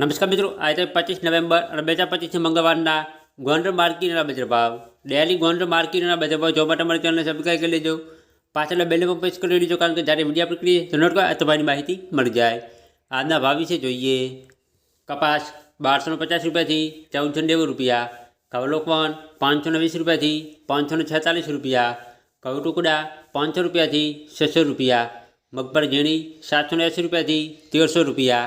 નમસ્કાર મિત્રો, આજે પચીસ નવેમ્બર બે હજાર પચીસની મંગળવારના ગોંડર માર્કેટના બજાર ભાવ. ડેલી ગોંડર માર્કેટના બજાર ભાવ જોવા માટે અમારી ચેનલને સબસ્ક્રાઈબ કરી લેજો. પાછળના બેલને પણ પ્રેસ કરી લેજો, કારણ કે જ્યારે વીડિયો આપણે કરીએ તો નોટ તમારી માહિતી મળી જાય. આજના ભાવ વિશે જોઈએ. કપાસ બારસો પચાસ રૂપિયાથી ચૌદસો નેવું રૂપિયા. કવલોકવન પાંચસો ને વીસ રૂપિયાથી પાંચસો ને છેતાલીસ રૂપિયા. કવ ટુકડા પાંચસો રૂપિયાથી છસો રૂપિયા. મગફળ ઝીણી સાતસો ને એંસી રૂપિયાથી તેરસો રૂપિયા.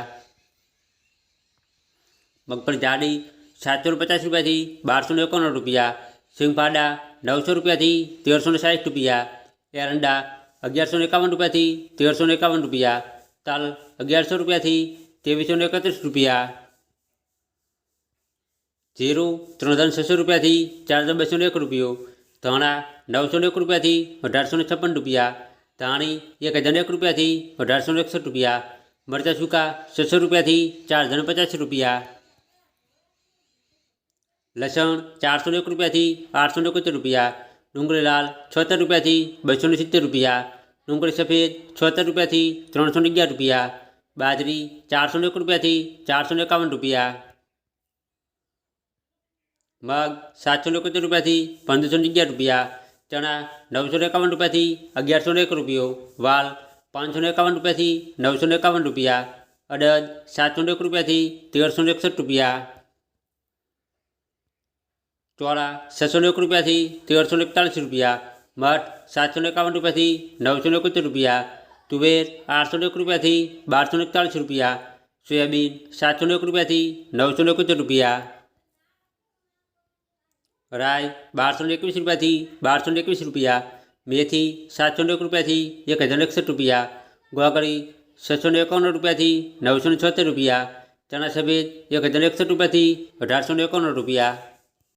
મગફળી જાડી સાતસો ને પચાસ રૂપિયાથી બારસો ને એકાણું રૂપિયા સિંગફાડા નવસો રૂપિયાથી તેરસો ને સાઠ રૂપિયા એરંડા અગિયારસો ને એકાવન રૂપિયાથી તેરસો ને એકાવન રૂપિયા તલ અગિયારસો રૂપિયાથી ત્રેવીસો ને એકત્રીસ રૂપિયા જીરું ત્રણ હજાર છસો રૂપિયાથી ચાર હજાર બસો ને એક રૂપિયો ધાણા નવસો ને એક રૂપિયાથી અઢારસો ને છપ્પન રૂપિયા ધાણી એક હજાર ને એક રૂપિયાથી અઢારસો ને એકસઠ રૂપિયા મરચાં સૂકા છસો રૂપિયાથી ચાર હજાર ને પચાસ રૂપિયા લસણ ચારસો ને એક રૂપિયાથી આઠસો ને એકોતેર રૂપિયા ડુંગળી લાલ છોતેર રૂપિયાથી બસો ને સિત્તેર રૂપિયા ડુંગળી સફેદ છોતેર રૂપિયાથી ત્રણસો ને અગિયાર રૂપિયા બાજરી ચારસો ને એક રૂપિયાથી ચારસો ને એકાવન રૂપિયા મગ સાતસો ને એકોતેર રૂપિયાથી પંદરસો ને અગિયાર રૂપિયા ચણા નવસો ને એકાવન રૂપિયાથી અગિયારસો ને એક રૂપિયો વાલ પાંચસો ને એકાવન રૂપિયાથી નવસો ને એકાવન રૂપિયા અડદ સાતસો ને એક રૂપિયાથી તેરસો ને એકસઠ રૂપિયા ચોળા છસો ને એક રૂપિયાથી તેરસો ને એકતાળીસ રૂપિયા મઠ સાતસો ને એકાવન રૂપિયાથી નવસો ને એકોતેર રૂપિયા તુવેર આઠસો ને એક રૂપિયાથી બારસો ને એકતાળીસ રૂપિયા સોયાબીન સાતસો ને એક રૂપિયાથી નવસો ને એકોતેર રૂપિયા રાય બારસો ને એકવીસ રૂપિયાથી બારસો ને એકવીસ રૂપિયા મેથી સાતસો ને એક રૂપિયાથી એક હજાર એકસઠ રૂપિયા ગોગળી છસો ને એકાવન રૂપિયાથી નવસો ને છોતેર રૂપિયા ચણા સફેદ એક હજાર એકસઠ રૂપિયાથી અઢારસો ને એકાવન રૂપિયા